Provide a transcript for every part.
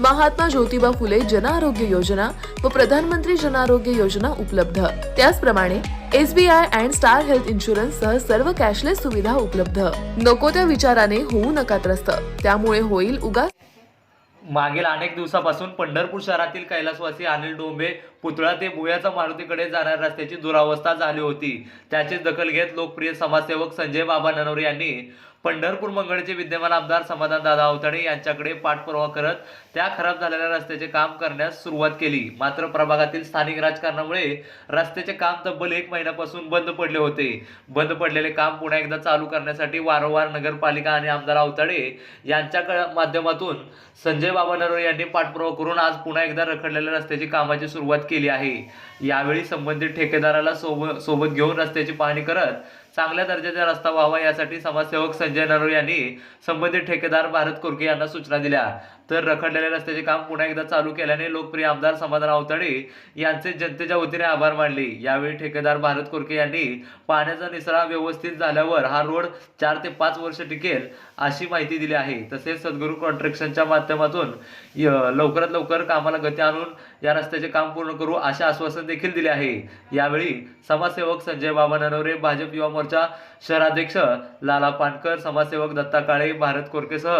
महात्मा ज्योतिबा फुले जन आरोग्य योजना व प्रधानमंत्री जन आरोग्य योजना उपलब्ध. त्याचप्रमाणे SBI and Star Health insurance सह सर्व कॅशलेस सुविधा उपलब्ध. नको त्या विचाराने होऊ नका त्रस्त. त्यामुळे होईल उगा मागील अनेक दिवसापासून पंढरपूर शहरातील कैलासवासी अनिल डोंबे पुतळा ते भुयाचा मारुतीकडे जाणाऱ्या रस्त्याची दुरावस्था झाली होती. त्याची दखल घेत लोकप्रिय समाजसेवक संजय बाबा ननवरे यांनी पंढरपूर मंगळचे विद्यमान आमदार समाधान दादा अवताडे यांच्याकडे पाठपुरावा करत त्या खराब झालेल्या रस्त्याचे काम करण्यास सुरुवात केली. मात्र प्रभागातील स्थानिक राजकारणामुळे रस्त्याचे काम तब्बल एक महिन्यापासून बंद पडले होते. बंद पडलेले काम पुन्हा एकदा चालू करण्यासाठी वारंवार नगरपालिका आणि आमदार अवताडे यांच्या क- माध्यमातून संजय बाबा नरोळे यांनी पाठपुरावा करून आज पुन्हा एकदा रखडलेल्या रस्त्याची कामाची सुरुवात केली. केली आहे. यावेळी संबंधित ठेकेदाराला सोबत सोबत घेऊन रस्त्याची पाहणी करत चांगल्या दर्जाचा रस्ता व्हावा यासाठी समाजसेवक संजय नरोरे यांनी संबंधित ठेकेदार भारत कोरके यांना सूचना दिल्या. तर रखडलेल्या रस्त्याचे काम पुन्हा एकदा चालू केल्याने लोकप्रिय आमदार समाधान अवतडे यांचे जनतेच्या वतीने आभार मानले. यावेळी ठेकेदार भारत कोरके यांनी पाण्याचा निसरा व्यवस्थित झाल्यावर हा रोड चार ते पाच वर्ष टिकेल अशी माहिती दिली आहे. तसेच सद्गुरू कॉन्ट्रॅक्शनच्या माध्यमातून लवकरात लवकर कामाला गती आणून या रस्त्याचे काम पूर्ण करू असे आश्वासन देखील दिले आहे. यावेळी समाजसेवक संजय बाबा नरवरे भाजप युवा मोर्चा शहराध्यक्ष लाला पानकर समाजसेवक दत्ता काळे भारत कोरकेसह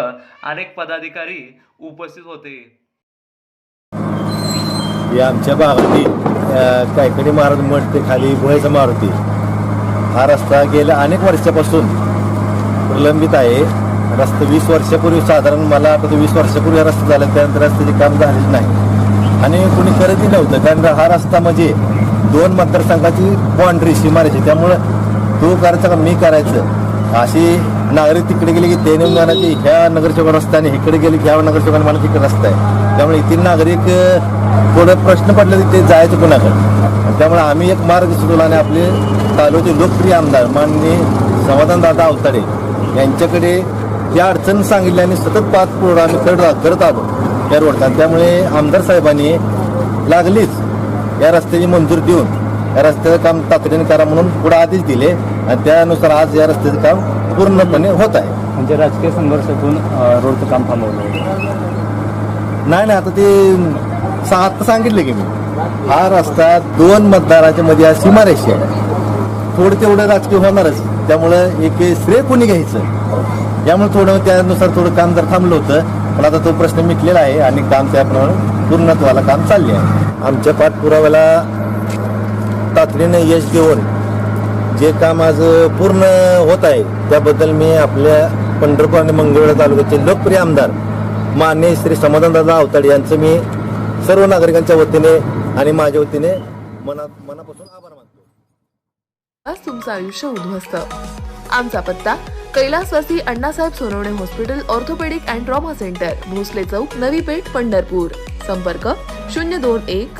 अनेक पदाधिकारी उपस्थित होते. या आमच्या भागातील कायकडी महाराज मठ ते खाली भुयाचा मारुती. हा रस्ता गेल्या अनेक वर्षापासून प्रलंबित आहे. रस्ता वीस वर्षापूर्वी साधारण मला आता वीस वर्षापूर्वी हा रस्ता झाला त्यानंतर रस्त्याचे काम झालेच नाही. आणि कोणी करतही नव्हतं कारण हा रस्ता म्हणजे दोन मतदारसंघाची बाउंड्री सीमारेची त्यामुळं तू करायचा का मी करायचं? अशी नागरिक तिकडे गेले की त्याने म्हणा ह्या नगरसेवक रस्ता आणि इकडे गेले की ह्या नगरसेवकाने मला तिकडे रस्ता आहे. त्यामुळे इथे नागरिक अ, थोडं प्रश्न पडले की ते जायचं कुणाकडे? त्यामुळे आम्ही एक मार्ग सुचवला आणि आपले तालुक्याचे लोकप्रिय आमदार माननीय समाधानदादा अवताडे यांच्याकडे या अडचण सांगितल्या आणि सतत पाच पुढं आम्ही करत करत आलो या रोडचा. त्यामुळे आमदार साहेबांनी लागलीच या रस्त्याची मंजूर देऊन रस्त्याचं काम तातडीने करा म्हणून पुढे आदेश दिले. आणि त्यानुसार आज या रस्त्याचं काम पूर्णपणे होत आहे. म्हणजे राजकीय संघर्षातून रोडचं काम थांबवलं. नाही नाही आता ते सा- आता सांगितलं की मी. हा रस्ता दोन मतदाराच्या मध्ये हा सीमारेषी आहे. थोडं तेवढं राजकीय होणारच. त्यामुळं एक श्रेय कोणी घ्यायचं? यामुळे थोडं त्यानुसार थोडं काम जर थांबलं होतं पण आता तो प्रश्न मिटलेला आहे आणि काम त्याप्रमाणे पूर्णत्वाला काम चालले आहे. आमच्या पाठपुराव्याला तातडीने यश देऊन जे काम आज पूर्ण होत आहे त्याबद्दल मी आपल्या पंढरपूर आणि मंगळवेढा तालुक्याचे लोकप्रिय आमदार मान्य श्री समाधानदादा अवताडे यांचं मी सर्व नागरिकांच्या वतीने आणि माझ्या वतीने मनात मनापासून आभार मानतो. आज तुमचं आयुष्य उद्ध्वस्त. आमचा पत्ता कैलासवासी Annasaheb Sonawane hospital orthopaedic and trauma centre Bhosale चौक नवी पेठ पंढरपूर. संपर्क शून्य दोन एक